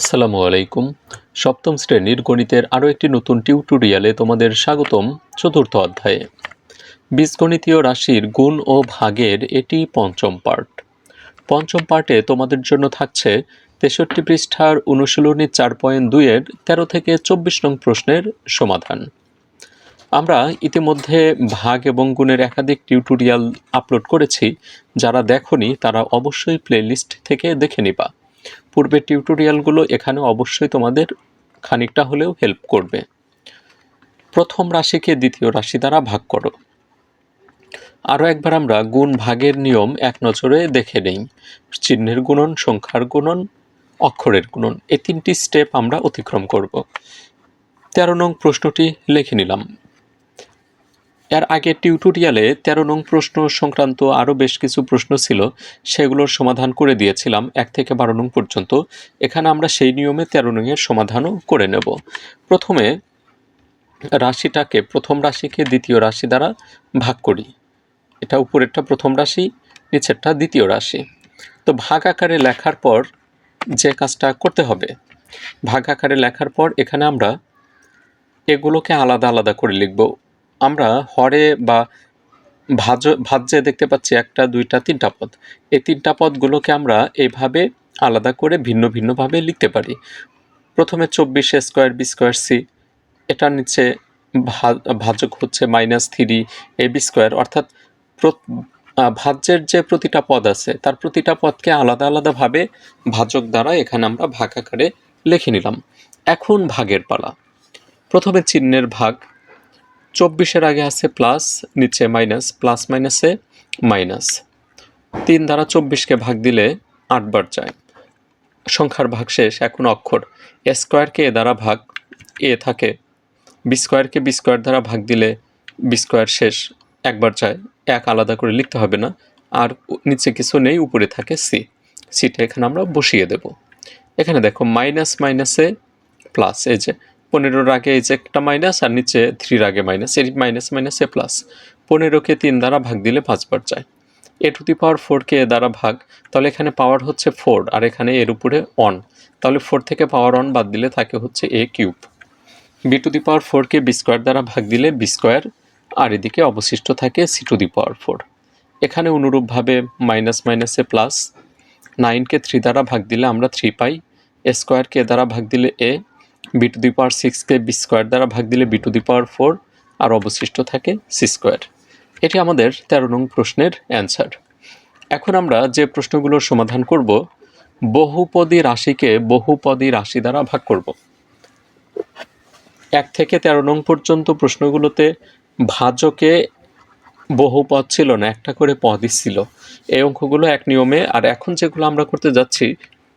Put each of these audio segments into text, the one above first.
আসসালামু আলাইকুম। সপ্তম শ্রেণির গণিতের আরও একটি নতুন টিউটোরিয়ালে তোমাদের স্বাগতম চতুর্থ অধ্যায়ে। বীজগণিতীয় রাশির গুণ ও ভাগের এটি পঞ্চম পার্ট পঞ্চম পার্টে তোমাদের জন্য থাকছে তেষট্টি পৃষ্ঠার অনুশীলনী চার পয়েন্ট দুইয়ের তেরো থেকে চব্বিশ নং প্রশ্নের সমাধান। আমরা ইতিমধ্যে ভাগ এবং গুণের একাধিক টিউটোরিয়াল আপলোড করেছি। যারা দেখনি তারা অবশ্যই প্লেলিস্ট থেকে দেখে নিবা। পূর্বের টিউটোরিয়ালগুলো এখানে অবশ্যই তোমাদের খানিকটা হলেও হেল্প করবে। প্রথম রাশিকে দ্বিতীয় রাশি দ্বারা ভাগ করো। আরও একবার আমরা গুণ ভাগের নিয়ম এক নজরে দেখে নেই। চিহ্নের গুণন, সংখ্যার গুণন, অক্ষরের গুণন এই তিনটি স্টেপ আমরা অতিক্রম করব। তেরো নং প্রশ্নটি লিখে নিলাম। এর আগে টিউটোরিয়ালে তেরো নং প্রশ্ন সংক্রান্ত আরও বেশ কিছু প্রশ্ন ছিল, সেগুলোর সমাধান করে দিয়েছিলাম এক থেকে বারো নং পর্যন্ত। এখানে আমরা সেই নিয়মে তেরো নংয়ের সমাধানও করে নেব। প্রথমে রাশিটাকে প্রথম রাশিকে দ্বিতীয় রাশি দ্বারা ভাগ করি। এটা উপরেরটা প্রথম রাশি, নিচেরটা দ্বিতীয় রাশি। তো ভাগ আকারে লেখার পর যে কাজটা করতে হবে, ভাগ আকারে লেখার পর এখানে আমরা এগুলোকে আলাদা আলাদা করে লিখব। আমরা হরে বা ভাজ, ভাজ্যে দেখতে পাচ্ছি একটা, দুইটা, তিনটা পদ। এই তিনটা পদগুলোকে আমরা এইভাবে আলাদা করে ভিন্ন ভিন্নভাবে লিখতে পারি। প্রথমে চব্বিশ স্কোয়ার বি স্কোয়ার সি, এটার নিচে ভাজক হচ্ছে minus three A B square. অর্থাৎ ভাজ্যের যে প্রতিটা পদ আছে, তার প্রতিটা পদকে আলাদা আলাদাভাবে ভাজক দ্বারা এখানে আমরা ভাগ আকারে লিখে নিলাম। এখন ভাগের পালা। প্রথমে চিহ্নের ভাগ চব্বিশের আগে আছে প্লাস নিচে মাইনাস প্লাস মাইনাসে মাইনাস তিন দ্বারা চব্বিশকে ভাগ দিলে আটবার যায়। সংখ্যার ভাগ শেষ, এখন অক্ষর। এ স্কোয়ারকে এ দ্বারা ভাগ এ থাকে। বি স্কোয়ারকে বি স্কোয়ার দ্বারা ভাগ দিলে বি স্কোয়ার শেষ, একবার যায়। এক আলাদা করে লিখতে হবে না। আর নিচে কিছু নেই, উপরে থাকে সি সিটা এখানে আমরা বসিয়ে দেব। এখানে দেখো মাইনাস মাইনাসে প্লাস এই যে পনেরোর আগে এই যে একটা মাইনাস আর নিচে থ্রির আগে মাইনাস এর মাইনাস মাইনাসে প্লাস পনেরোকে তিন দ্বারা ভাগ দিলে পাঁচবার যায়। এ টু দি পাওয়ার ফোরকে এ দ্বারা ভাগ, তাহলে এখানে পাওয়ার হচ্ছে ফোর আর এখানে এর উপরে অন তাহলে ফোর থেকে পাওয়ার অন বাদ দিলে থাকে হচ্ছে A cube B to the power ফোরকে বি স্কোয়ার দ্বারা ভাগ দিলে বি স্কোয়ার আর এদিকে অবশিষ্ট থাকে C to the power four এখানে অনুরূপভাবে মাইনাস মাইনাসে প্লাস নাইনকে থ্রি দ্বারা ভাগ দিলে আমরা থ্রি পাই এ স্কোয়ারকে এ দ্বারা ভাগ দিলে A B to the power সিক্সকে B square দ্বারা ভাগ দিলে B to the power four আর অবশিষ্ট থাকে সি স্কোয়ার এটি আমাদের তেরো নং প্রশ্নের অ্যান্সার এখন আমরা যে প্রশ্নগুলোর সমাধান করব, বহুপদী রাশিকে বহুপদী রাশি দ্বারা ভাগ করব। এক থেকে তেরো নং পর্যন্ত প্রশ্নগুলোতে ভাজকে বহু পদ ছিল না, একটা করে পদই ছিল। এই অঙ্কগুলো এক নিয়মে, আর এখন যেগুলো আমরা করতে যাচ্ছি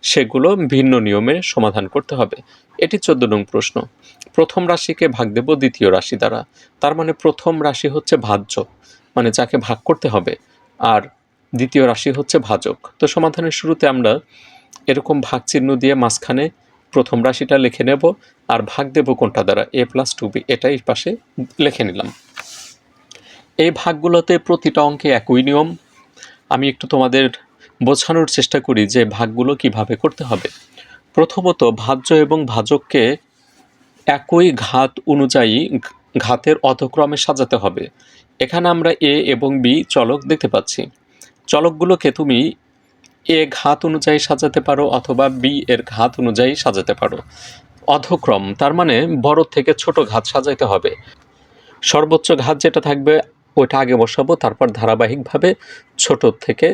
সেগুলো ভিন্ন নিয়মে সমাধান করতে হবে। এটি চোদ্দ নং প্রশ্ন। প্রথম রাশিকে ভাগ দেব দ্বিতীয় রাশি দ্বারা। তার মানে প্রথম রাশি হচ্ছে ভাজ্য মানে যাকে ভাগ করতে হবে। আর দ্বিতীয় রাশি হচ্ছে ভাজক। তো সমাধানের শুরুতে আমরা এরকম ভাগ চিহ্ন দিয়ে মাঝখানে প্রথম রাশিটা লিখে নেব আর ভাগ দেব কোনটা দ্বারা? এ প্লাস টু বি এটাই পাশে লিখে নিলাম। এই ভাগগুলোতে প্রতিটা অঙ্কে একই নিয়ম। আমি একটু তোমাদের বোঝানোর চেষ্টা করি যে ভাগগুলো কীভাবে করতে হবে। প্রথমত ভাজ্য এবং ভাজককে একই ঘাত অনুযায়ী ঘাতের অধক্রমে সাজাতে হবে। এখানে আমরা এ এবং বি চলক দেখতে পাচ্ছি। চলকগুলোকে তুমি এ ঘাত অনুযায়ী সাজাতে পারো অথবা বি এর ঘাত অনুযায়ী সাজাতে পারো। অধক্রম, তার মানে বড় থেকে ছোট ঘাত সাজাইতে হবে। সর্বোচ্চ ঘাত যেটা থাকবে ওটা আগে বসাবো, তারপর ধারাবাহিকভাবে ছোট থেকে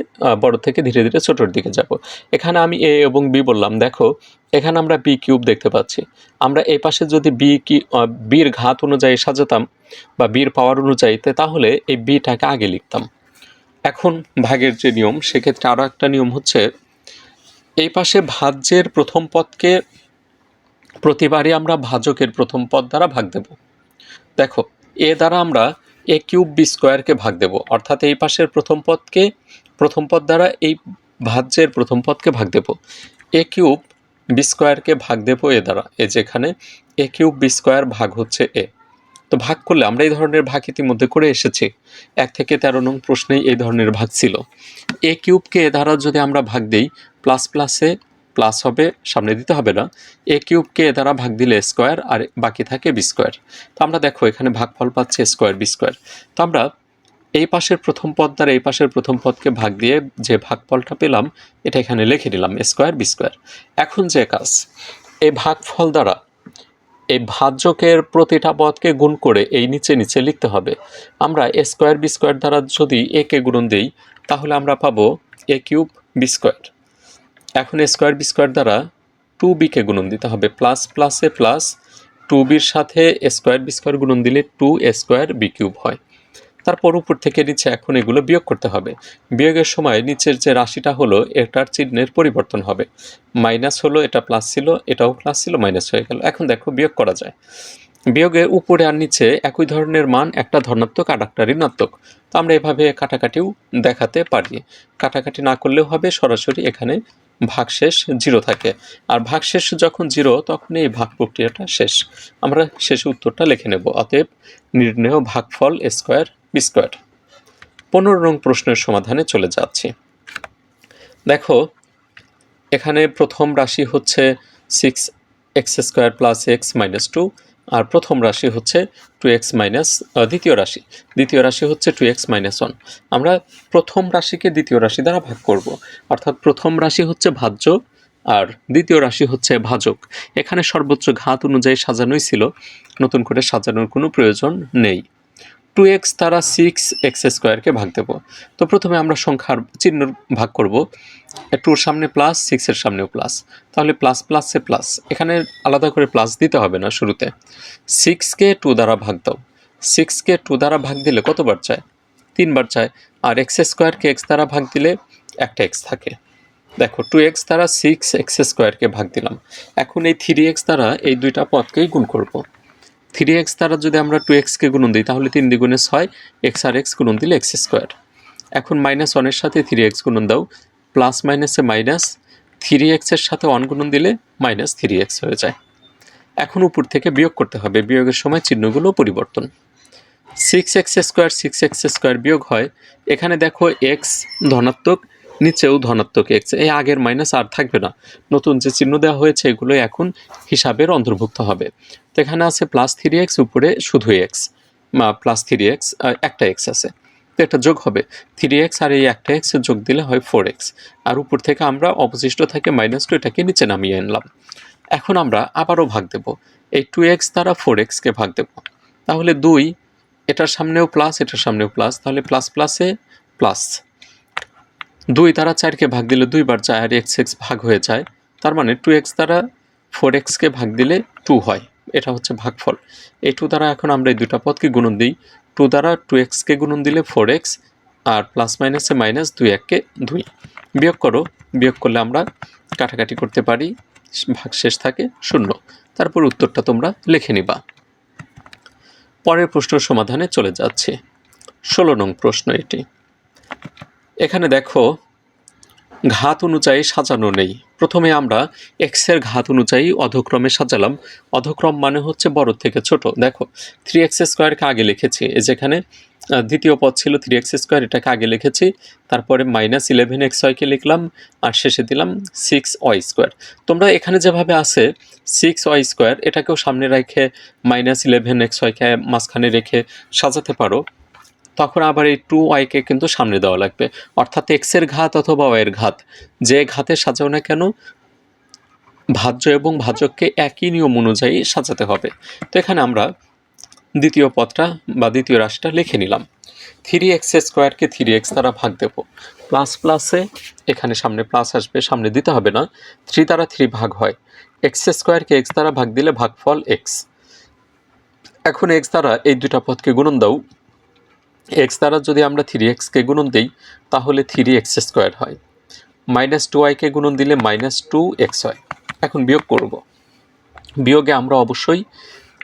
বড় থেকে ধীরে ধীরে ছোটোর দিকে যাব। এখানে আমি এ এবং বি বললাম। দেখো, এখানে আমরা বি কিউব দেখতে পাচ্ছি। আমরা এই পাশে যদি বি কি বির ঘাত অনুযায়ী সাজাতাম বা বির পাওয়ার অনুযায়ী, তে তাহলে এই বিটাকে আগে লিখতাম। এখন ভাগের যে নিয়ম, সেক্ষেত্রে আরও একটা নিয়ম হচ্ছে, এই পাশে ভাজ্যের প্রথম পদকে প্রতিবারই আমরা ভাজকের প্রথম পদ দ্বারা ভাগ দেব। দেখো এ দ্বারা আমরা এ কিউব বি স্কোয়ারকে ভাগ দেব। অর্থাৎ এই পাশের প্রথম পদকে, প্রথম পদ দ্বারা এই ভাজ্যের প্রথম পদকে ভাগ দেব। এ কিউব বি স্কোয়ারকে ভাগ দেব এ দ্বারা। এ যেখানে এ কিউব বি স্কোয়ার ভাগ হচ্ছে এ। তো ভাগ করলে আমরা এই ধরনের ভাগ ইতিমধ্যে করে এসেছি। এক থেকে তেরো নং প্রশ্নেই এই ধরনের ভাগ ছিল। এ কিউবকে এ দ্বারা যদি আমরা ভাগ দিই প্লাস প্লাসে প্লাস হবে, সামনে দিতে হবে না। এ কিউবকে এ দ্বারা ভাগ দিলে স্কোয়ার আর বাকি থাকে বি স্কোয়ার তো আমরা দেখো এখানে ভাগফল পাচ্ছে স্কোয়ার বি স্কোয়ার তো আমরা এই পাশের প্রথম পদ দ্বারা এই পাশের প্রথম পদকে ভাগ দিয়ে যে ভাগফলটা পেলাম, এটা এখানে লিখে নিলাম স্কোয়ার বি স্কোয়ার এখন যে কাজ, এই ভাগফল দ্বারা এই ভাজ্যকের প্রতিটা পদকে গুণ করে এই নিচে নিচে লিখতে হবে। আমরা এ স্কোয়ার বি স্কোয়ার দ্বারা যদি একে গুণন দিই, তাহলে আমরা পাবো এ কিউব বি স্কোয়ার এখন স্কোয়ার বি স্কোয়ার দ্বারা টু বিকে গুণন দিতে হবে প্লাস প্লাসে প্লাস টু বির সাথে স্কোয়ার বি স্কোয়ার গুণন দিলে টু স্কোয়ার বি কিউব হয়। তারপর উপর থেকে নিচে এখন এগুলো বিয়োগ করতে হবে। বিয়োগের সময় নিচের যে রাশিটা হলো, এটার চিহ্নের পরিবর্তন হবে। মাইনাস হলো, এটা প্লাস ছিল, এটাও প্লাস ছিল মাইনাস হয়ে গেল। এখন দেখো বিয়োগ করা যায়। বিয়োগে উপরে আর নিচে একই ধরনের মান, একটা ধনাত্মক, আর একটা ঋণাত্মক। তো আমরা এভাবে কাটাকাটিও দেখাতে পারি। কাটাকাটি না করলেও হবে, সরাসরি এখানে ভাগশেষ জিরো থাকে। আর ভাগশেষ যখন জিরো তখন এই ভাগ প্রক্রিয়াটা শেষ। আমরা শেষে উত্তরটা লিখে নেব। অতএব নির্ণেয় ভাগফল স্কোয়ার বি স্কোয়ার। পনেরো নং প্রশ্নের সমাধানে চলে যাচ্ছি। দেখো, এখানে প্রথম রাশি হচ্ছে six x square plus x minus two আর প্রথম রাশি হচ্ছে টু এক্স মাইনাস দ্বিতীয় রাশি। দ্বিতীয় রাশি হচ্ছে টু এক্স মাইনাস ওয়ান আমরা প্রথম রাশিকে দ্বিতীয় রাশি দ্বারা ভাগ করব। অর্থাৎ প্রথম রাশি হচ্ছে ভাজ্য আর দ্বিতীয় রাশি হচ্ছে ভাজক। এখানে সর্বোচ্চ ঘাত অনুযায়ী সাজানোই ছিল। নতুন করে সাজানোর কোনো প্রয়োজন নেই। টু এক্স তারা সিক্স এক্স স্কোয়ারকে ভাগ দেব। তো প্রথমে আমরা সংখ্যার চিহ্ন ভাগ করব। টুর সামনে প্লাস সিক্সের সামনেও প্লাস তাহলে প্লাস প্লাসে প্লাস এখানে আলাদা করে প্লাস দিতে হবে না শুরুতে। সিক্সকে টু দ্বারা ভাগ দাও। সিক্সকে টু দ্বারা ভাগ দিলে কতবার চায়? তিনবার চায়। আর এক্স স্কোয়ারকে এক্স দ্বারা ভাগ দিলে একটা এক্স থাকে। দেখো টু এক্স দ্বারা সিক্স এক্স স্কোয়ারকে ভাগ দিলাম। এখন এই থ্রি এক্স দ্বারা এই দুইটা পদকেই গুণ করব। থ্রি এক্স দ্বারা যদি আমরা টু এক্সকে গুণন দিই, তাহলে তিন দ্বিগুণে ছয় এক্স আর এক্স গুণন দিলে এক্স স্কোয়ার এখন মাইনাস ওয়ানের সাথে থ্রি এক্স গুণন দাও প্লাস মাইনাসে মাইনাস থ্রি এক্সের সাথে ওয়ান গুণন দিলে মাইনাস থ্রি এক্স হয়ে যায়। এখন উপর থেকে বিয়োগ করতে হবে, বিয়োগের সময় চিহ্নগুলো পরিবর্তন। Six x square six x square বিয়োগ হয়। এখানে দেখো এক্স ধনাত্মক নিচেও ধনাত্মক এক্স এই আগের মাইনাস আর থাকবে না। নতুন যে চিহ্ন দেওয়া হয়েছে এগুলো এখন হিসাবের অন্তর্ভুক্ত হবে। তো এখানে আছে প্লাস থ্রি এক্স উপরে শুধু এক্স প্লাস থ্রি এক্স একটা এক্স আছে। তো এটা যোগ হবে। থ্রি এক্স আর এই একটা এক্স যোগ দিলে হয় ফোর এক্স আর উপর থেকে আমরা অবশিষ্ট থাকে মাইনাস টু এটাকে নিচে নামিয়ে আনলাম। এখন আমরা আবারও ভাগ দেব। এই টু এক্স দ্বারা ফোর এক্সকে ভাগ দেব। তাহলে দুই, এটার সামনেও প্লাস এটার সামনেও প্লাস তাহলে প্লাস প্লাসে প্লাস দুই দ্বারা চারকে ভাগ দিলে দুইবার চার এক্স এক্স ভাগ হয়ে যায়। তার মানে টু এক্স দ্বারা ফোর এক্সকে ভাগ দিলে টু হয়। এটা হচ্ছে ভাগফল। এই টু দ্বারা এখন আমরা এই দুটা পদকে গুণন দিই। টু দ্বারা টু এক্সকে গুণন দিলে ফোর এক্স আর প্লাস মাইনাসে মাইনাস দুই এককে দুই। বিয়োগ করো। বিয়োগ করলে আমরা কাটাকাটি করতে পারি। ভাগ শেষ থাকে শূন্য। তারপর উত্তরটা তোমরা লিখে নিবা। পরের প্রশ্ন সমাধানে চলে যাচ্ছে। ষোলো নং প্রশ্ন এটি। এখানে দেখো, ঘাত অনুযায়ী সাজানো নেই। প্রথমে আমরা এক্সের ঘাত অনুযায়ী অধক্রমে সাজালাম। অধক্রম মানে হচ্ছে বড় থেকে ছোট। দেখো থ্রি এক্স স্কোয়ারকে আগে লিখেছি। যেখানে দ্বিতীয় পদ ছিল থ্রি এক্স স্কোয়ার এটাকে আগে লিখেছি। তারপরে মাইনাস ইলেভেন এক্স ওয়াইকে লিখলাম আর শেষে দিলাম সিক্স ওয়াই স্কোয়ার তোমরা এখানে যেভাবে আছে সিক্স ওয়াই স্কোয়ার এটাকেও সামনে রেখে মাইনাস ইলেভেন এক্স ওয়াইকে মাঝখানে রেখে সাজাতে পারো। তখন আবার এই টু ওয়াইকে কিন্তু সামনে দেওয়া লাগবে। অর্থাৎ এক্সের ঘাত অথবা ওয়াইয়ের ঘাত। যে ঘাতে সাজাও না কেন, ভাজ্য এবং ভাজককে একই নিয়ম অনুযায়ী সাজাতে হবে। তো এখানে আমরা দ্বিতীয় পদটা বা দ্বিতীয় রাশিটা লিখে নিলাম। থ্রি এক্স স্কোয়ারকে থ্রি এক্স দ্বারা ভাগ দেবো। প্লাস প্লাসে এখানে সামনে প্লাস আসবে, সামনে দিতে হবে না। থ্রি দ্বারা থ্রি ভাগ হয়। এক্স স্কোয়ারকে এক্স দ্বারা ভাগ দিলে ভাগফল এক্স এখন এক্স দ্বারা এই দুটা পদকে গুণন দাও। এক্স দ্বারা যদি আমরা থ্রি এক্সকে গুণন দিই, তাহলে থ্রি এক্স স্কোয়ার হয়। মাইনাস টু ওয়াইকে গুণন দিলে মাইনাস টু এক্স হয়। এখন বিয়োগ করব। বিয়োগে আমরা অবশ্যই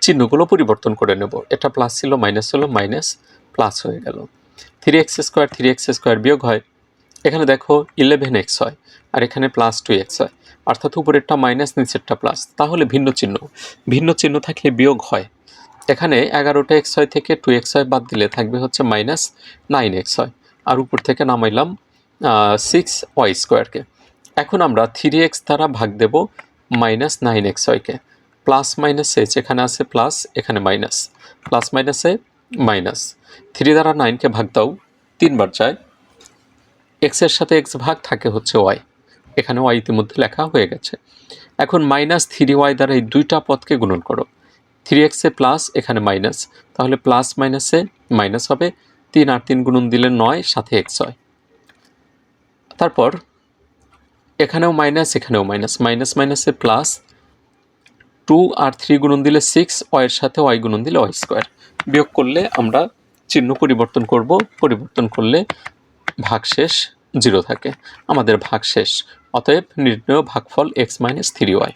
চিহ্নগুলো পরিবর্তন করে নেব। এটা প্লাস ছিল মাইনাস হলো মাইনাস প্লাস হয়ে গেল। Three x square three x square বিয়োগ হয়। এখানে দেখো ইলেভেন এক্স হয়, আর এখানে প্লাস টু এক্স হয়। অর্থাৎ উপরেরটা মাইনাস নিচেরটা প্লাস তাহলে ভিন্ন চিহ্ন। ভিন্ন চিহ্ন থাকলে বিয়োগ হয়। এখানে এগারোটা এক্স হয় থেকে টু এক্স হয় বাদ দিলে থাকবে হচ্ছে মাইনাস নাইন এক্স হয় আর উপর থেকে নামাইলাম সিক্স ওয়াই স্কোয়ারকে এখন আমরা থ্রি এক্স দ্বারা ভাগ দেব মাইনাস নাইন এক্স ওয়াইকে প্লাস মাইনাস এইচ এখানে আছে প্লাস এখানে মাইনাস প্লাস মাইনাসে মাইনাস থ্রি দ্বারা নাইনকে ভাগ দাও, তিনবার যায়। এক্সের সাথে এক্স ভাগ থাকে হচ্ছে ওয়াই এখানে ওয়াই ইতিমধ্যে লেখা হয়ে গেছে। এখন মাইনাস থ্রি ওয়াই দ্বারা এই দুইটা পদকে গুণন করো। থ্রি এক্সে প্লাস এখানে মাইনাস তাহলে প্লাস মাইনাসে মাইনাস হবে, তিন আর তিন গুণন দিলে নয়, সাথে এক্স হয়। তারপর, এখানেও মাইনাস এখানেও মাইনাস মাইনাস মাইনাসে প্লাস টু আর থ্রি গুণন দিলে সিক্স ওয়ের সাথে ওয়াই গুণন দিলে ওয়াই স্কোয়ার বিয়োগ করলে আমরা চিহ্ন পরিবর্তন করব, পরিবর্তন করলে ভাগশেষ জিরো থাকে। আমাদের ভাগশেষ, অতএব নির্ণয় ভাগফল এক্স মাইনাস থ্রি ওয়াই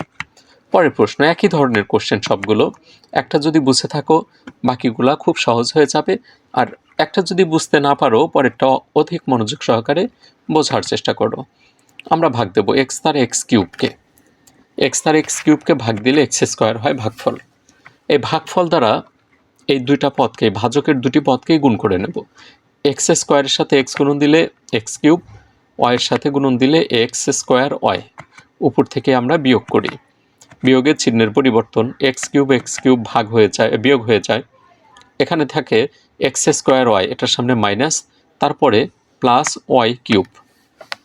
পরের প্রশ্ন, একই ধরনের কোশ্চেন সবগুলো। একটা যদি বুঝে থাকো, বাকিগুলা খুব সহজ হয়ে যাবে। আর একটা যদি বুঝতে না পারো, পরেরটা অধিক মনোযোগ সহকারে বোঝার চেষ্টা করো। আমরা ভাগ দেবো এক্স তার এক্স কিউবকে এক্স তার এক্স কিউবকে ভাগ দিলে এক্স স্কোয়ার হয় ভাগফল। এই ভাগফল দ্বারা এই দুইটা পদকে, ভাজকের দুটি পদকেই গুণ করে নেব। এক্স স্কোয়ারের সাথে এক্স গুণন দিলে এক্স কিউব ওয়াইয়ের সাথে গুণন দিলে এক্স স্কোয়ার ওয়াই উপর থেকে আমরা বিয়োগ করি। বিয়োগের চিহ্নের পরিবর্তন এক্স কিউব এক্স কিউব ভাগ হয়ে যায়, বিয়োগ হয়ে যায়। এখানে থাকে এক্স স্কোয়ার ওয়াই এটার সামনে মাইনাস তারপরে প্লাস ওয়াই কিউব।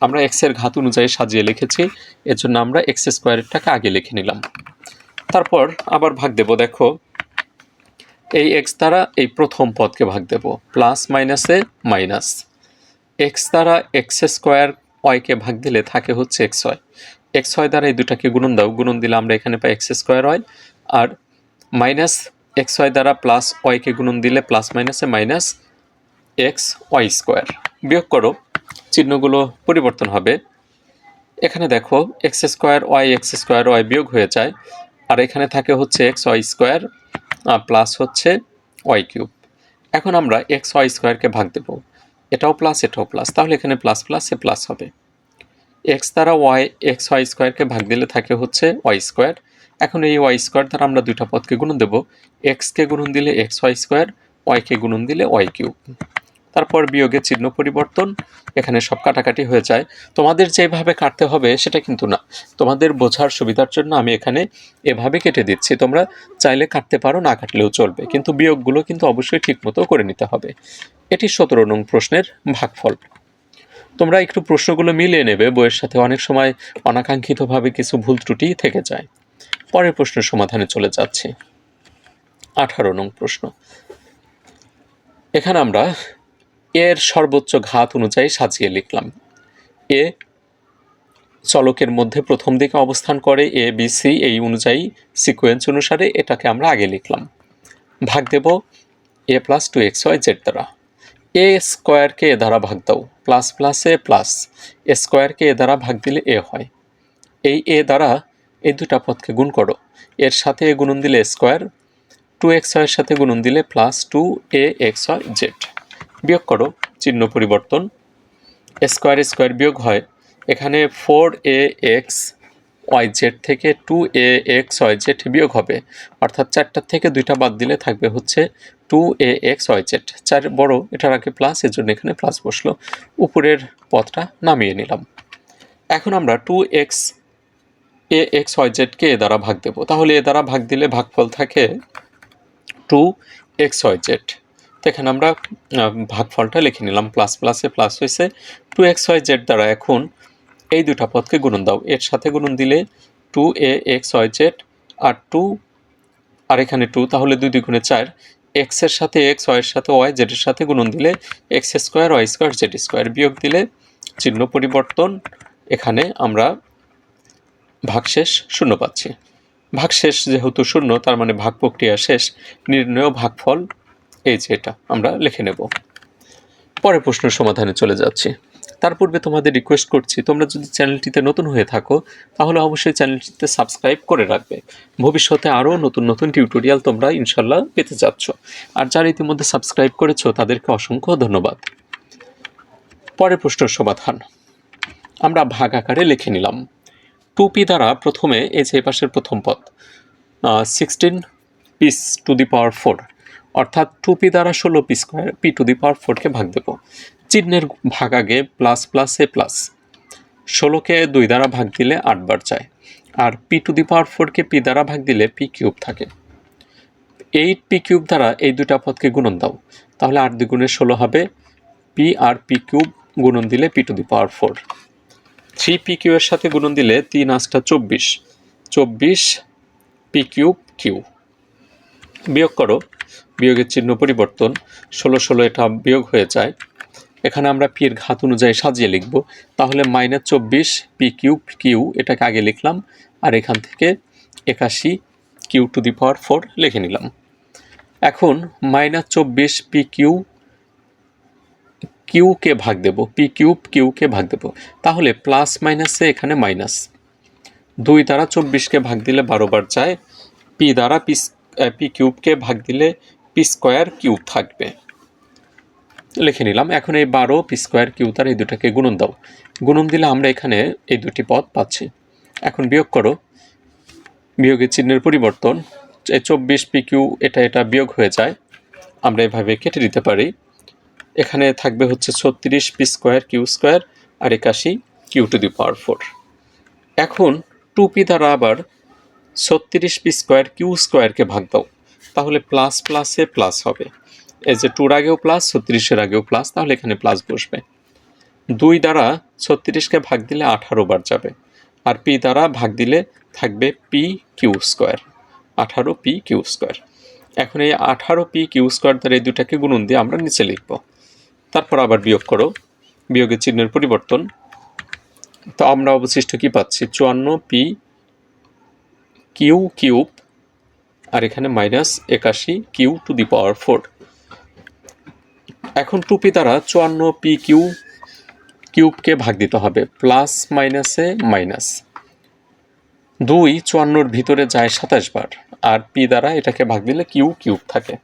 আমরা এক্সের ঘাত অনুযায়ী সাজিয়ে লিখেছি এর জন্য আমরা এক্স স্কোয়ারেরটাকে আগে লিখে নিলাম। তারপর আবার ভাগ দেব, দেখো। এই এক্স দ্বারা এই প্রথম পদকে ভাগ দেব প্লাস মাইনাসে মাইনাস এক্স দ্বারা এক্স স্কোয়ার ওয়াইকে ভাগ দিলে থাকে হচ্ছে এক্স ওয়াই এক্স ওয়াই দ্বারা এই দুটাকে গুণন দাও। গুণন দিলে আমরা এখানে পাই এক্স স্কোয়ার ওয়াই। আর মাইনাস এক্স ওয়াই দ্বারা প্লাস ওয়াইকে গুণন দিলে প্লাস মাইনাসে মাইনাস এক্স ওয়াই স্কোয়ার। বিয়োগ করো, চিহ্নগুলো পরিবর্তন হবে। এখানে দেখো, x square y, x square y বিয়োগ হয়ে যায়। আর এখানে থাকে হচ্ছে এক্স ওয়াই স্কোয়ার প্লাস হচ্ছে ওয়াই কিউব। এখন আমরা এক্স ওয়াই স্কোয়ারকে ভাগ দেব। এটাও প্লাস এটাও প্লাস। তাহলে এখানে প্লাস প্লাস, এ প্লাস হবে। এক্স দ্বারা ওয়াই, এক্স ওয়াই স্কোয়ারকে ভাগ দিলে থাকে হচ্ছে ওয়াই স্কোয়ার। এখন এই ওয়াই স্কোয়ার দ্বারা আমরা দুইটা পদকে গুণন দেব। এক্সকে গুণন দিলে এক্স ওয়াই স্কোয়ার ওয়াইকে গুণন দিলে ওয়াই কিউব। তারপর বিয়োগের চিহ্ন পরিবর্তন, এখানে সব কাটাকাটি হয়ে যায়। তোমাদের যেভাবে কাটতে হবে সেটা কিন্তু না। তোমাদের বোঝার সুবিধার জন্য আমি এখানে এভাবে কেটে দিচ্ছি। তোমরা চাইলে কাটতে পারো, না কাটলেও চলবে। কিন্তু বিয়োগগুলো কিন্তু অবশ্যই ঠিকমতো করে নিতে হবে। এটি সতেরো নং প্রশ্নের ভাগফল। তোমরা একটু প্রশ্নগুলো মিলিয়ে নেবে, বইয়ের সাথে অনেক সময় অনাকাঙ্ক্ষিতভাবে কিছু ভুল ত্রুটি থেকে যায়। পরের প্রশ্নের সমাধানে চলে যাচ্ছি। আঠারো নং প্রশ্ন। এখানে আমরা এর সর্বোচ্চ ঘাত অনুযায়ী সাজিয়ে লিখলাম। এ চলকের মধ্যে প্রথম দিকে অবস্থান করে, এ, বি, সি, এই অনুযায়ী সিকোয়েন্স অনুসারে এটাকে আমরা আগে লিখলাম। ভাগ দেব a plus two x y z দ্বারা। এ স্কোয়ারকে এ দ্বারা ভাগ দাও? Plus plus a plus. A স্কোয়ারকে এ দ্বারা ভাগ দিলে এ হয়। এই এ দ্বারা এই দুটা পদকে গুণ করো। এর সাথে এ গুণন দিলে স্কোয়ার, টু এক্স ওয়াইয়ের সাথে গুণন দিলে plus two a x y z. বিয়োগ করো, চিহ্ন পরিবর্তন। স্কোয়ার স্কোয়ার বিয়োগ হয়। এখানে four a x y z থেকে two a x y z বিয়োগ হবে। অর্থাৎ চারটার থেকে দুইটা বাদ দিলে থাকবে হচ্ছে two a x y z চার বড়, এটার আগে প্লাস এর জন্য এখানে প্লাস বসল। উপরের পথটা নামিয়ে নিলাম। এখন আমরা two x a x y জেডকে a দ্বারা ভাগ দেবো। তাহলে এ দ্বারা ভাগ দিলে ভাগফল থাকে টু এক্স ওয়াই জেড তো এখানে আমরা ভাগফলটা লিখে নিলাম। প্লাস প্লাসে প্লাস হয়েছে। টু এক্স ওয়াই জেড দ্বারা এখন এই দুটা পদকে গুণন দাও। এর সাথে গুণন দিলে two a x y z R two আর এখানে টু তাহলে দুই দুই গুণে চার। এক্সের সাথে এক্স ওয়াইয়ের সাথে ওয়াই জেডের সাথে গুণন দিলে x square y square z square বিয়োগ দিলে চিহ্ন পরিবর্তন। এখানে আমরা ভাগশেষ শূন্য পাচ্ছি। ভাগশেষ যেহেতু শূন্য, তার মানে ভাগ প্রক্রিয়া শেষ। নির্ণয় ভাগফল, এই যে এটা, আমরা লিখে নেব। পরের প্রশ্নের সমাধানে চলে যাচ্ছি। তার পূর্বে তোমাদের রিকোয়েস্ট করছি, তোমরা যদি চ্যানেলটিতে নতুন হয়ে থাকো, তাহলে অবশ্যই চ্যানেলটিতে সাবস্ক্রাইব করে রাখবে। ভবিষ্যতে আরও নতুন নতুন টিউটোরিয়াল তোমরা ইনশাল্লাহ পেতে যাচ্ছ। আর যারা ইতিমধ্যে সাবস্ক্রাইব করেছ, তাদেরকে অসংখ্য ধন্যবাদ। পরের প্রশ্নের সমাধান। আমরা ভাগ আকারে লিখে নিলাম। টু পি দ্বারা প্রথমে এই যে পাশের প্রথম পদ sixteen p's to the power four অর্থাৎ টু পি দ্বারা ষোলো p square p to the power ফোরকে ভাগ দেব। চিহ্নের ভাগ আগে প্লাস প্লাস প্লাস ষোলোকে দুই দ্বারা ভাগ দিলে আটবার যায় আর পি টু দি পাওয়ার ফোরকে পি দ্বারা ভাগ দিলে পি কিউব থাকে। এইট পি কিউব দ্বারা এই দুটা পদকে গুণন দাও। তাহলে আট দ্বিগুণে ষোলো হবে। পি আর পি কিউব গুণন দিলে p to the power four three p q এর সাথে গুণন দিলে তিন আটটা চব্বিশ। চব্বিশ পি কিউব কিউ বিয়োগ করো। বিয়োগের চিহ্ন পরিবর্তন। ষোলো ষোলো এটা বিয়োগ হয়ে যায়। এখানে আমরা পি এর ঘাত অনুযায়ী সাজিয়ে লিখব। তাহলে মাইনাস চব্বিশ পি কিউ কিউ এটাকে আগে লিখলাম, আর এখান থেকে একাশি q to the power four লিখে নিলাম। এখন মাইনাস চব্বিশ পি কিউ কিউকে ভাগ দেব পি কিউব কিউকে ভাগ দেব। তাহলে প্লাস মাইনাসে এখানে মাইনাস দুই দ্বারা চব্বিশকে ভাগ দিলে বারো বার যায়, পি দ্বারা পি পি কিউবকে ভাগ দিলে পি স্কোয়ার কিউব থাকবে। লিখে নিলাম, এখন এই বারো পি স্কোয়ার কিউ তার এই দুটাকে গুণন দাও। গুণন দিলে আমরা এখানে এই দুটি পদ পাচ্ছি। এখন বিয়োগ করো। বিয়োগের চিহ্নের পরিবর্তন চব্বিশ পি কিউ এটা এটা বিয়োগ হয়ে যায়, আমরা এভাবে কেটে দিতে পারি। এখানে থাকবে হচ্ছে ছত্রিশ পি স্কোয়ার কিউ স্কোয়ার আর একাশি q to the power four. এখন টু পি দ্বারা আবার ছত্রিশ পি স্কোয়ার কিউ স্কোয়ারকে ভাগ দাও, তাহলে প্লাস প্লাসে প্লাস হবে। যে টুর আগেও প্লাস ছত্রিশের আগেও প্লাস তাহলে এখানে প্লাস বসবে। দুই দ্বারা ছত্রিশকে ভাগ দিলে আঠারো বার যাবে। আর পি দ্বারা ভাগ দিলে থাকবে পি কিউ স্কোয়ার। আঠারো পি কিউ স্কোয়ার। এখন এই আঠারো পি কিউ স্কোয়ার দ্বারা এই দুটাকে গুণন দিয়ে আমরা নিচে লিখব। তারপর আবার বিয়োগ করো। বিয়োগের চিহ্নের পরিবর্তন। তো আমরা অবশিষ্ট কি পাচ্ছি? চুয়ান্ন পি কিউ কিউব, আর এখানে মাইনাস একাশি q to the power four. এখন টুপি দ্বারা চুয়ান্ন পি কিউ কিউবকে ভাগ দিতে হবে প্লাস মাইনাসে মাইনাস দুই, চুয়ান্নর ভিতরে যায় সাতাশ বার, আর পি দ্বারা এটাকে ভাগ দিলে কিউ কিউব থাকে।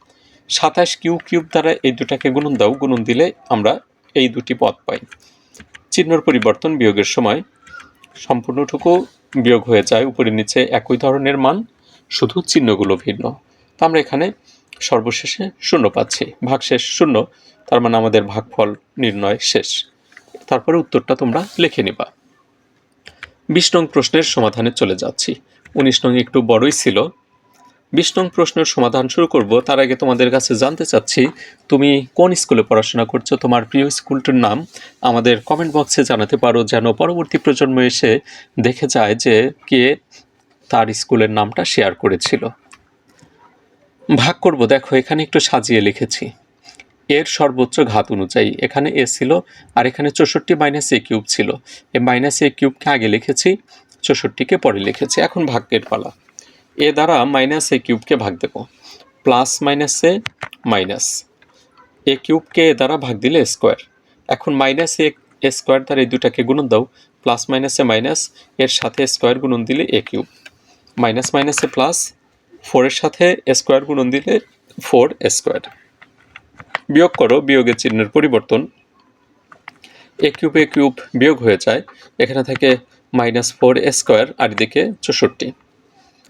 সাতাশ কিউ কিউব দ্বারা এই দুটাকে গুণন দাও, গুণন দিলে আমরা এই দুটি পদ পাই। চিহ্নর পরিবর্তন বিয়োগের সময় সম্পূর্ণটুকু বিয়োগ হয়ে যায়, উপরে নিচে একই ধরনের মান, শুধু চিহ্নগুলো ভিন্ন। তো আমরা এখানে সর্বশেষে শূন্য পাচ্ছি। ভাগশেষ শূন্য, তার মানে আমাদের ভাগফল নির্ণয় শেষ। তারপরে উত্তরটা তোমরা লিখে নিবা। বিশ নং প্রশ্নের সমাধানে চলে যাচ্ছি। উনিশ নং একটু বড়ই ছিল। বিশ নং প্রশ্নের সমাধান শুরু করব। তার আগে তোমাদের কাছে জানতে চাচ্ছি, তুমি কোন স্কুলে পড়াশোনা করছ? তোমার প্রিয় স্কুলটির নাম আমাদের কমেন্ট বক্সে জানাতে পারো, যেন পরবর্তী প্রজন্ম এসে দেখে যায় যে কে তার স্কুলের নামটা শেয়ার করেছিল। ভাগ করব। দেখো, এখানে একটু সাজিয়ে লিখেছি। এর সর্বোচ্চ ঘাত অনুযায়ী, এখানে এ ছিল আর এখানে চৌষট্টি মাইনাস এ কিউব ছিল। এ মাইনাস এ কিউবকে আগে লিখেছি, চৌষট্টিকে পরে লিখেছি। এখন ভাগ্যের পালা। এ দ্বারা মাইনাস এ কিউবকে ভাগ দেব। প্লাস মাইনাসে মাইনাস এ কিউবকে এ দ্বারা ভাগ দিলে স্কোয়ার এখন মাইনাস এ এ স্কোয়ার দ্বারা এই দুটাকে গুণন দাও। প্লাস মাইনাসে মাইনাস এর সাথে স্কোয়ার গুণন দিলে এ কিউব মাইনাস মাইনাসে প্লাস ফোরের সাথে স্কোয়ার গুণন দিলে ফোর স্কোয়ার বিয়োগ করো বিয়োগের চিহ্নের পরিবর্তন। এ কিউব এ কিউব বিয়োগ হয়ে যায়। এখানে থেকে মাইনাস ফোর স্কোয়ার আর এদিকে চৌষট্টি।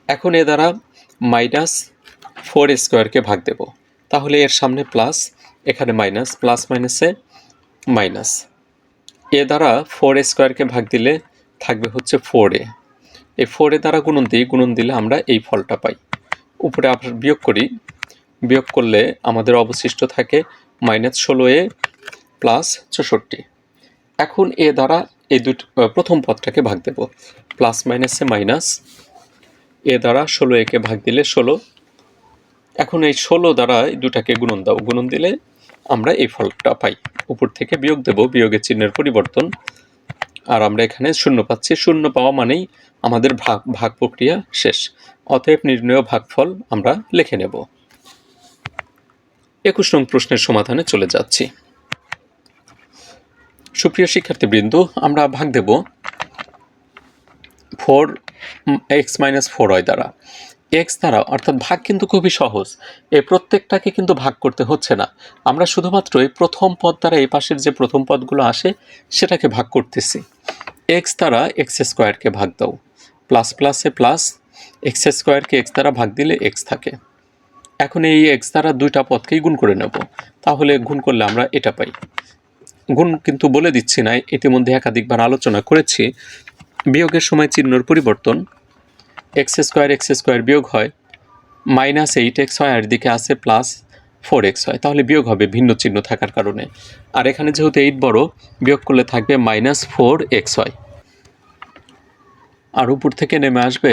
এখন এ দ্বারা মাইনাস ফোর স্কোয়ারকে ভাগ দেব। তাহলে এর সামনে প্লাস এখানে মাইনাস প্লাস মাইনাসে মাইনাস এ দ্বারা ফোর স্কোয়ারকে ভাগ দিলে থাকবে হচ্ছে ফোর এ। এই ফোর এ দ্বারা গুণন দিই, গুণন দিলে আমরা এই ফলটা পাই। উপরে আবার বিয়োগ করি। বিয়োগ করলে আমাদের অবশিষ্ট থাকে মাইনাস ষোলো এ প্লাস চৌষট্টি। এখন এ দ্বারা এই দুটো প্রথম পদটাকে ভাগ দেব। প্লাস মাইনাসে মাইনাস এ দ্বারা ষোলো একে ভাগ দিলে ষোলো। এখন এই ষোলো দ্বারা এই দুটাকে গুণন দাও। গুণন দিলে আমরা এই ফলটা পাই। উপর থেকে বিয়োগ দেব। বিয়োগের চিহ্নের পরিবর্তন আর আমরা এখানে শূন্য পাচ্ছি। শূন্য পাওয়া মানেই আমাদের ভাগ ভাগ প্রক্রিয়া শেষ। অতএব নির্ণয় ভাগফল আমরা লিখে নেব। একুশ নং প্রশ্নের সমাধানে চলে যাচ্ছি। সুপ্রিয় শিক্ষার্থীবৃন্দ, আমরা ভাগ দেব। Four x minus four y দ্বারা। এক্স দ্বারা, অর্থাৎ ভাগ কিন্তু খুবই সহজ। এই প্রত্যেকটাকে কিন্তু ভাগ করতে হচ্ছে না। আমরা শুধুমাত্র এই প্রথম পদ দ্বারা এই পাশের যে প্রথম পদগুলো আসে, সেটাকে ভাগ করতেছি। এক্স দ্বারা এক্স স্কোয়ারকে ভাগ দাও। প্লাস প্লাসে প্লাস এক্স স্কোয়ারকে এক্স দ্বারা ভাগ দিলে এক্স থাকে। এখন এই এক্স দ্বারা দুইটা পদকেই গুণ করে নেব। তাহলে গুণ করলে আমরা এটা পাই। গুণ কিন্তু বলে দিচ্ছি না, ইতিমধ্যে একাধিকবার আলোচনা করেছি। বিয়োগের সময় চিহ্নর পরিবর্তন এক্স স্কোয়ার এক্স স্কোয়ার বিয়োগ হয়, মাইনাস এইট এক্স হয় আর দিকে আছে প্লাস ফোর এক্স হয় তাহলে বিয়োগ হবে ভিন্ন চিহ্ন থাকার কারণে। আর এখানে যেহেতু এইট বড়, বিয়োগ করলে থাকবে মাইনাস ফোর এক্স হয় আর উপর থেকে নেমে আসবে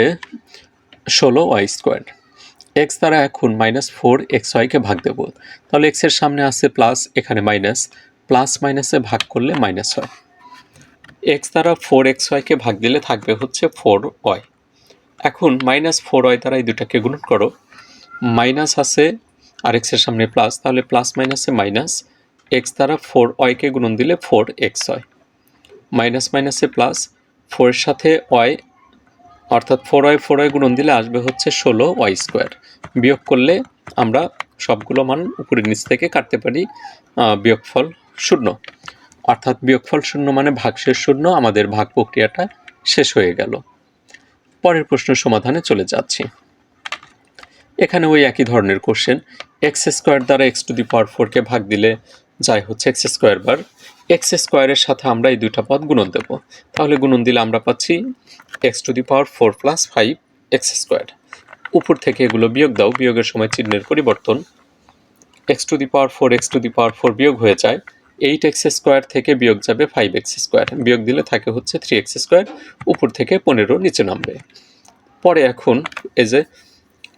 ষোলো ওয়াই স্কোয়ার। এক্স দ্বারা এখন মাইনাস ফোর এক্স ওয়াইকে ভাগ দেবো। তাহলে এক্সের সামনে আছে প্লাস, এখানে মাইনাস। প্লাস মাইনাসে ভাগ করলে মাইনাস হয় এক্স দ্বারা ফোর এক্স ওয়াইকে ভাগ দিলে থাকবে হচ্ছে ফোর ওয়াই। এখন মাইনাস ফোর ওয়াই দ্বারা এই দুটাকে গুণ করো। মাইনাস আছে, আর এক্সের সামনে প্লাস তাহলে প্লাস মাইনাসে মাইনাস এক্স দ্বারা ফোর ওয়াইকে গুণন দিলে ফোর এক্স হয়। মাইনাস মাইনাসে প্লাস ফোরের সাথে ওয়াই অর্থাৎ ফোর ওয়াই ফোর ওয়াই গুণন দিলে আসবে হচ্ছে ষোলো ওয়াই স্কোয়ার বিয়োগ করলে আমরা সবগুলো মান উপরের নিচ থেকে কাটতে পারি বিয়োগফল শূন্য। অর্থাৎ বিয়োগফল শূন্য মানে ভাগশেষ শূন্য, আমাদের ভাগ প্রক্রিয়াটা শেষ হয়ে গেল। পরের প্রশ্ন সমাধানে চলে যাচ্ছি। এখানে ওই একই ধরনের কোশ্চেন এক্স স্কোয়ার দ্বারা এক্স টু দি পাওয়ার ফোরকে ভাগ দিলে যাই হচ্ছে এক্স স্কোয়ার বার এক্স স্কোয়ারের সাথে আমরা এই দুইটা পদ গুণন দেব। তাহলে গুণন দিলে আমরা পাচ্ছি x to the power four plus five x square উপর থেকে এগুলো বিয়োগ দাও, বিয়োগের সময় চিহ্নের পরিবর্তন। X to the power four x to the power four বিয়োগ হয়ে যায়। এইট এক্স স্কোয়ার থেকে বিয়োগ যাবে ফাইভ এক্স স্কোয়ার। বিয়োগ দিলে থাকে হচ্ছে থ্রি এক্স স্কোয়ার, উপর থেকে পনেরো, নিচে নামবে। পরে এখন এই যে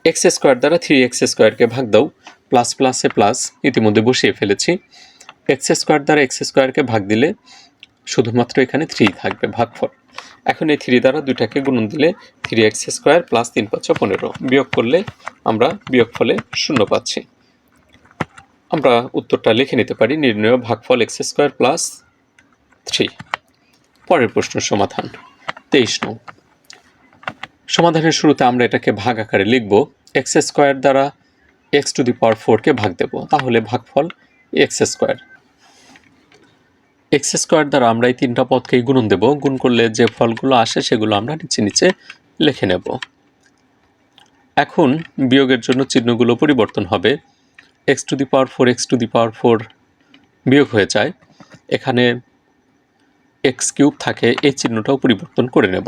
এক্স স্কোয়ার দ্বারা থ্রি এক্স স্কোয়ারকে ভাগ দাও, প্লাস প্লাসে প্লাস, ইতিমধ্যে বসিয়ে ফেলেছি। এক্স স্কোয়ার দ্বারা এক্স স্কোয়ারকে ভাগ দিলে শুধুমাত্র এখানে থ্রি থাকবে ভাগ ভাগফল। এখন এই থ্রি দ্বারা দুইটাকে গুণন দিলে থ্রি এক্স স্কোয়ার প্লাস তিন পাঁচ পনেরো। বিয়োগ করলে আমরা বিয়োগ ফলে শূন্য পাচ্ছি। আমরা উত্তরটা লিখে নিতে পারি, নির্ণয় ভাগফল এক্স স্কোয়ার প্লাস থ্রি পরের প্রশ্ন সমাধান, তেইশ নং। সমাধানের শুরুতে আমরা এটাকে ভাগ আকারে লিখব এক্স স্কোয়ার দ্বারা এক্স টু দি পাওয়ার ফোরকে ভাগ দেব, তাহলে ভাগফল এক্স স্কোয়ার এক্স স্কোয়ার দ্বারা আমরা এই তিনটা পদকেই গুণন দেব, গুণ করলে যে ফলগুলো আসে সেগুলো আমরা নিচে নিচে লিখে নেব। এখন বিয়োগের জন্য চিহ্নগুলো পরিবর্তন হবে x to the power four, x to the power four বিয়োগ হয়ে যায়। এখানে এক্স কিউব থাকে, এই চিহ্নটাও পরিবর্তন করে নেব।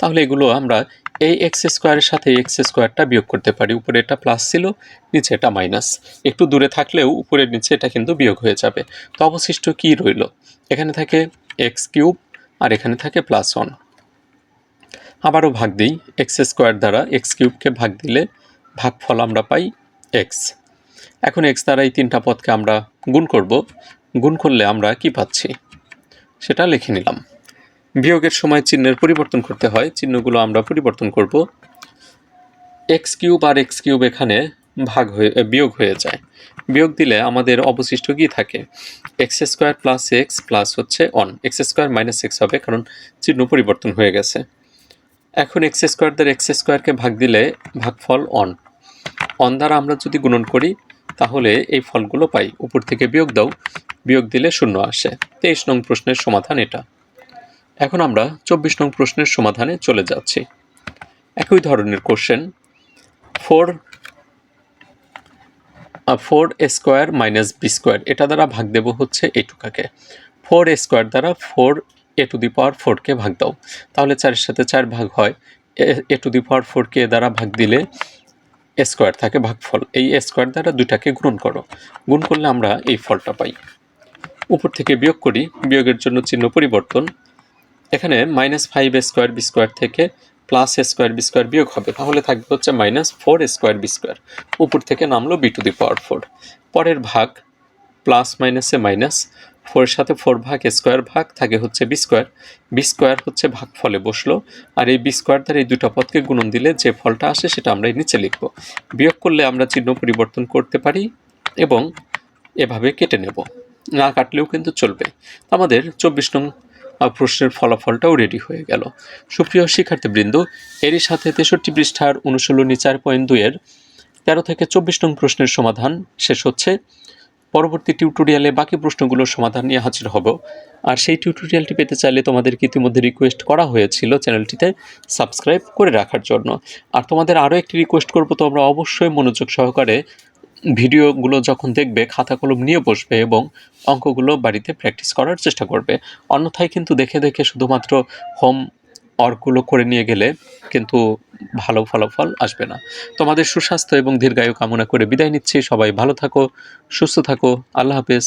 তাহলে এগুলো আমরা এই এক্স স্কোয়ারের সাথে এক্স স্কোয়ারটা বিয়োগ করতে পারি। উপরে এটা প্লাস ছিল, নিচে এটা মাইনাস। একটু দূরে থাকলেও উপরের নিচে এটা কিন্তু বিয়োগ হয়ে যাবে। তো অবশিষ্ট কি রইল? এখানে থাকে এক্স কিউব আর এখানে থাকে প্লাস ওয়ান। আবারও ভাগ দিই। এক্স স্কোয়ার দ্বারা এক্স কিউবকে ভাগ দিলে ভাগফল আমরা পাই এক্স। এখন এক্স দ্বারা এই তিনটা পদকে আমরা গুণ করব। গুণ করলে আমরা কি পাচ্ছি? সেটা লিখে নিলাম। বিয়োগের সময় চিহ্নের পরিবর্তন করতে হয়। চিহ্নগুলো আমরা পরিবর্তন করব। এক্স কিউব আর এক্স কিউব এখানে ভাগ হয়ে বিয়োগ হয়ে যায়। বিয়োগ দিলে আমাদের অবশিষ্ট কি থাকে? X square plus x plus হচ্ছে on x square minus x হবে কারণ চিহ্ন পরিবর্তন হয়ে গেছে। এখন এক্স স্কোয়ার দ্বারা এক্স স্কোয়ারকে ভাগ দিলে ভাগফল অন অন দ্বারা আমরা যদি গুণন করি তাহলে এই ফলগুলো পাই। উপর থেকে বিয়োগ দাও। বিয়োগ দিলে শূন্য আসে। তেইশ নং প্রশ্নের সমাধান এটা। এখন আমরা চব্বিশ নং প্রশ্নের সমাধানে চলে যাচ্ছি। একই ধরনের question four four a square minus b square. এটা দ্বারা ভাগ দেব হচ্ছে এটুকাকে। ফোর এ স্কোয়ার দ্বারা four a to the power ফোরকে ভাগ দাও। তাহলে চারের সাথে চার ভাগ হয়। এ টু দি পাওয়ার ফোরকে দ্বারা ভাগ দিলে স্কোয়ার থাকে ভাগফল। এই স্কোয়ার দ্বারা দুটাকে গুণ করো। গুণ করলে আমরা এই ফলটা পাই। উপর থেকে বিয়োগ করি। বিয়োগের জন্য চিহ্ন পরিবর্তন। এখানে minus five square b square থেকে প্লাস স্কোয়ার বি স্কোয়ার বিয়োগ হবে। তাহলে থাকবে হচ্ছে minus four square b square উপর থেকে নামলো b to the power four পরের ভাগ প্লাস মাইনাসে মাইনাস ফোরের সাথে ফোর ভাগ স্কোয়ার ভাগ, থাকে হচ্ছে বি স্কোয়ার। বি স্কোয়ার হচ্ছে ভাগ ফলে বসল। আর এই বি স্কোয়ার দ্বারা এই দুটো পদকে গুণন দিলে যে ফলটা আসে সেটা আমরা এই নিচে লিখব। বিয়োগ করলে আমরা চিহ্ন পরিবর্তন করতে পারি এবং এভাবে কেটে নেব। না কাটলেও কিন্তু চলবে। আমাদের চব্বিশ নং প্রশ্নের ফলাফলটাও রেডি হয়ে গেল। সুপ্রিয় শিক্ষার্থীবৃন্দ, এরই সাথে তেষট্টি পৃষ্ঠার অনুশীলনী চার পয়েন্ট দুইয়ের তেরো থেকে চব্বিশ নং প্রশ্নের সমাধান শেষ হচ্ছে। পরবর্তী টিউটোরিয়ালে বাকি প্রশ্নগুলোর সমাধান নিয়ে হাজির হব। আর সেই টিউটোরিয়ালটি পেতে চাইলে তোমাদেরকে ইতিমধ্যে রিকোয়েস্ট করা হয়েছিল চ্যানেলটিতে সাবস্ক্রাইব করে রাখার জন্য। আর তোমাদের আরও একটি রিকোয়েস্ট করব, তোমরা অবশ্যই মনোযোগ সহকারে ভিডিওগুলো যখন দেখবে খাতা কলম নিয়ে বসবে এবং অঙ্কগুলো বাড়িতে প্র্যাকটিস করার চেষ্টা করবে। অন্যথায় কিন্তু দেখে দেখে শুধুমাত্র হোম ওয়ার্কগুলো করে নিয়ে গেলে কিন্তু ভালো ফলাফল আসবে না। তোমাদের সুস্বাস্থ্য এবং দীর্ঘায়ু কামনা করে বিদায় নিচ্ছি। সবাই ভালো থাকো, সুস্থ থাকো। আল্লাহ হাফেজ।